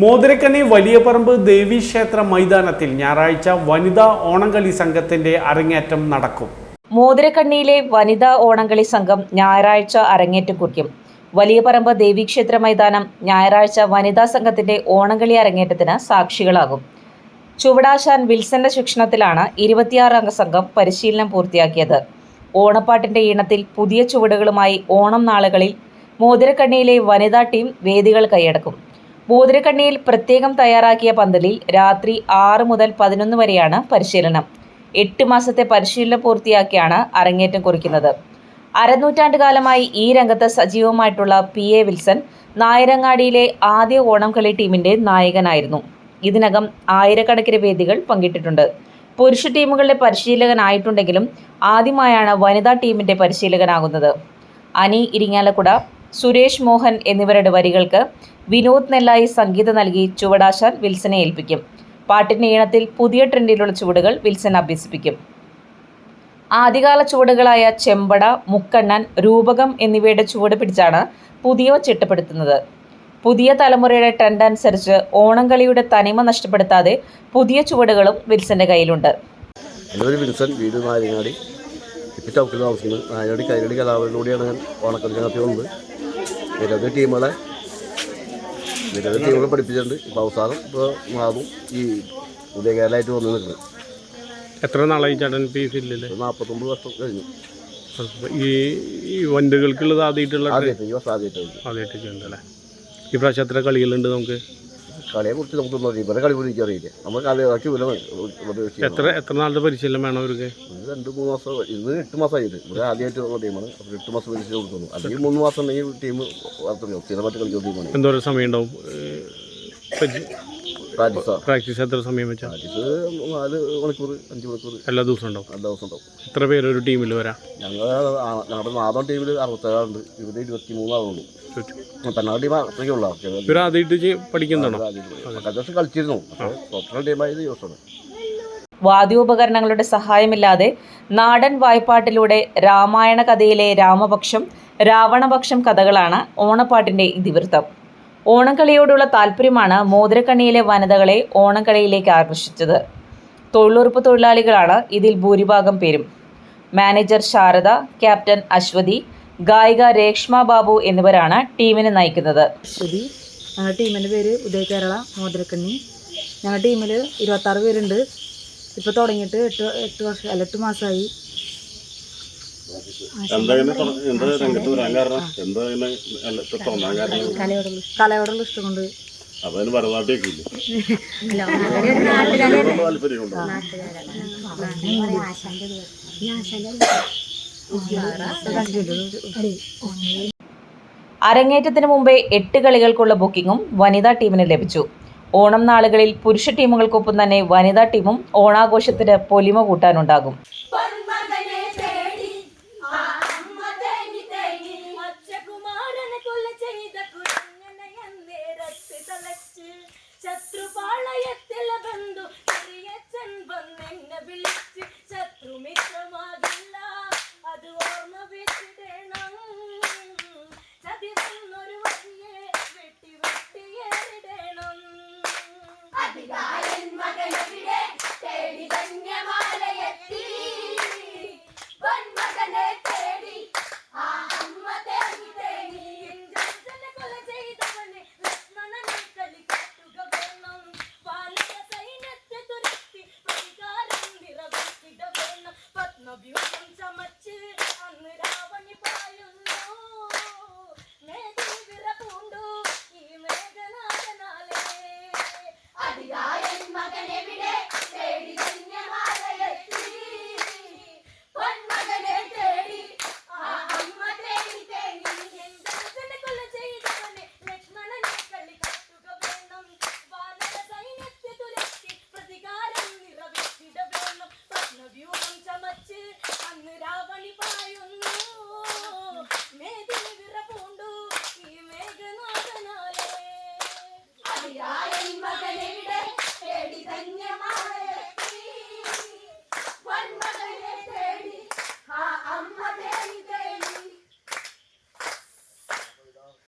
മോതിരക്കണ്ണി വലിയപറമ്പ് ദേവീക്ഷേത്ര മൈതാനത്തിൽ ഞായറാഴ്ച വനിതാ ഓണംകളി സംഘത്തിന്റെ അരങ്ങേറ്റം നടക്കും. മോതിരക്കണ്ണിയിലെ വനിതാ ഓണംകളി സംഘം ഞായറാഴ്ച അരങ്ങേറ്റം കുറിക്കും. വലിയപറമ്പ് ദേവീക്ഷേത്ര മൈതാനം ഞായറാഴ്ച വനിതാ സംഘത്തിന്റെ ഓണംകളി അരങ്ങേറ്റത്തിന് സാക്ഷികളാകും. ചുവടാശാൻ വിൽസന്റെ ശിക്ഷണത്തിലാണ് ഇരുപത്തിയാറ് അംഗ സംഘം പരിശീലനം പൂർത്തിയാക്കിയത്. ഓണപ്പാട്ടിന്റെ ഈണത്തിൽ പുതിയ ചുവടുകളുമായി ഓണം നാളുകളിൽ മോതിരക്കണ്ണിയിലെ വനിതാ ടീം വേദികൾ കൈയടക്കും. മോതിരക്കണ്ണിയിൽ പ്രത്യേകം തയ്യാറാക്കിയ പന്തലിൽ രാത്രി ആറ് മുതൽ പതിനൊന്ന് വരെയാണ് പരിശീലനം. എട്ട് മാസത്തെ പരിശീലനം പൂർത്തിയാക്കിയാണ് അരങ്ങേറ്റം കുറിക്കുന്നത്. അരനൂറ്റാണ്ട് കാലമായി ഈ രംഗത്ത് സജീവമായിട്ടുള്ള പി. എ. വിൽസൺ നായരങ്ങാടിയിലെ ആദ്യ ഓണം കളി ടീമിന്റെ നായകനായിരുന്നു. ഇതിനകം ആയിരക്കണക്കിന് വേദികൾ പങ്കിട്ടിട്ടുണ്ട്. പുരുഷ ടീമുകളുടെ പരിശീലകനായിട്ടുണ്ടെങ്കിലും ആദ്യമായാണ് വനിതാ ടീമിന്റെ പരിശീലകനാകുന്നത്. അനി ഇരിങ്ങാലക്കുട സുരേഷ് മോഹൻ എന്നിവരുടെ വരികൾക്ക് വിനോദ് നെല്ലായി സംഗീതം നൽകി ചുവടാശാൻ വിൽസനെ ഏൽപ്പിക്കും. പാട്ടിന്റെ ഈണത്തിൽ പുതിയ ട്രെൻഡിലുള്ള ചുവടുകൾ വിൽസൻ അഭ്യസിപ്പിക്കും. ആദ്യകാല ചുവടുകളായ ചെമ്പട മുക്കണ്ണൻ രൂപകം എന്നിവയുടെ ചുവട് പിടിച്ചാണ് പുതിയവ ചിട്ടപ്പെടുത്തുന്നത്. പുതിയ തലമുറയുടെ ട്രെൻഡ് അനുസരിച്ച് ഓണം കളിയുടെ തനിമ നഷ്ടപ്പെടുത്താതെ പുതിയ ചുവടുകളും വിൽസന്റെ കയ്യിലുണ്ട്. നായങ്ങാടി കൈരളി വന്നത്. നിരവധി ടീമുകളെ നിരവധി ടീമുകളെ പഠിപ്പിച്ചിട്ടുണ്ട്. ഇപ്പോൾ അവസാനം ഇപ്പോൾ മാറും. ഈ പുതിയ കേരളമായിട്ട് വന്ന് നിൽക്കുന്നത് എത്ര നാളായി ചേട്ടൻ പി ഫീൽഡിൽ ഇല്ലല്ലേ നാൽപ്പത്തൊമ്പത് വർഷം കഴിഞ്ഞു. ഈ ഈ വനിതകൾക്കുള്ളത് ആദ്യമായിട്ടുള്ള ആദ്യമായിട്ട് ആദ്യമായിട്ട് ഈ പ്രാവശ്യം എത്ര കളികളുണ്ട് നമുക്ക്? കളിയെ കുറിച്ച് നമുക്കൊന്നും അറിയില്ല. ഇവരെ കളി പോലും എനിക്കറിയില്ല നമ്മൾ കളിയാക്കി ഇവരെ എത്ര എത്ര നാളത്തെ പരിശീലനം വേണം അവർക്ക് ഇത് രണ്ട് മൂന്ന് മാസം ഇത് എട്ട് ഇത് ഇവിടെ ആദ്യമായിട്ട് വന്ന ടീമാണ്. അപ്പോൾ എട്ട് മാസം പരിശീലനം കൊടുക്കുന്നു. അല്ലെങ്കിൽ മൂന്ന് മാസം ഉണ്ടെങ്കിൽ ടീം വളർത്തുന്നു സ്ഥിരമായിട്ട് കളിക്കുന്ന ടീമാണ് എന്തോരം സമയം ഉണ്ടാവും പ്രാക്ടീസ് എത്ര സമയം വെച്ചാൽ ഇത് നാല് മണിക്കൂർ അഞ്ച് മണിക്കൂർ. എല്ലാ ദിവസവും ഉണ്ടാവും? എല്ലാ ദിവസം ഉണ്ടാവും. എത്ര പേര് ഒരു ടീമിൽ വരാം? ഞങ്ങൾ ഞങ്ങളുടെ നാദം ടീമിൽ അറുപത്തേഴാളുണ്ട്. ഇവിടെ ഇരുപത്തി മൂന്നാളുണ്ട് പെണ്ണാട് ടീം അത്രയ്ക്കേ ഉള്ളൂ. ഇവർ ആദ്യമായിട്ട് പഠിക്കുന്നതാണോ? കഴിഞ്ഞ ദിവസം കളിച്ചിരുന്നു. പ്രൊഫഷണൽ ടീമായത് ദിവസമാണ്. വാദ്യോപകരണങ്ങളുടെ സഹായമില്ലാതെ നാടൻ വായ്പാട്ടിലൂടെ രാമായണ കഥയിലെ രാമപക്ഷം രാവണപക്ഷം കഥകളാണ് ഓണപ്പാട്ടിന്റെ ഇതിവൃത്തം. ഓണക്കളിയോടുള്ള താല്പര്യമാണ് മോതിരക്കണ്ണിയിലെ വനിതകളെ ഓണക്കളിയിലേക്ക് ആകർഷിച്ചത്. തൊഴിലുറപ്പ് തൊഴിലാളികളാണ് ഇതിൽ ഭൂരിഭാഗം പേരും. മാനേജർ ശാരദ ക്യാപ്റ്റൻ അശ്വതി ഗായിക രേഷ്മ ബാബു എന്നിവരാണ് ടീമിനെ നയിക്കുന്നത്. അശ്വതി ഞങ്ങളുടെ ടീമിന്റെ പേര് ഉദയ കേരള മോതിരക്കണ്ണി. ഞങ്ങളുടെ ടീമിൽ ഇരുപത്താറ് പേരുണ്ട്. ഇപ്പോൾ തുടങ്ങിയിട്ട് എട്ട് എട്ട് വർഷം അല്ല എട്ട് മാസമായി കലയോടുള്ള ഇഷ്ടം. കൊണ്ട് അതിന് ഭരതനാട്യമൊക്കെ ഇല്ലേ? താല്പര്യമുണ്ടോ? അരങ്ങേറ്റത്തിന് മുമ്പേ എട്ട് കളികൾക്കുള്ള ബുക്കിംഗും വനിതാ ടീമിന് ലഭിച്ചു. ഓണം നാളുകളിൽ പുരുഷ ടീമുകൾക്കൊപ്പം തന്നെ വനിതാ ടീമും ഓണാഘോഷത്തിന് പൊലിമ കൂട്ടാനുണ്ടാകും. Africa.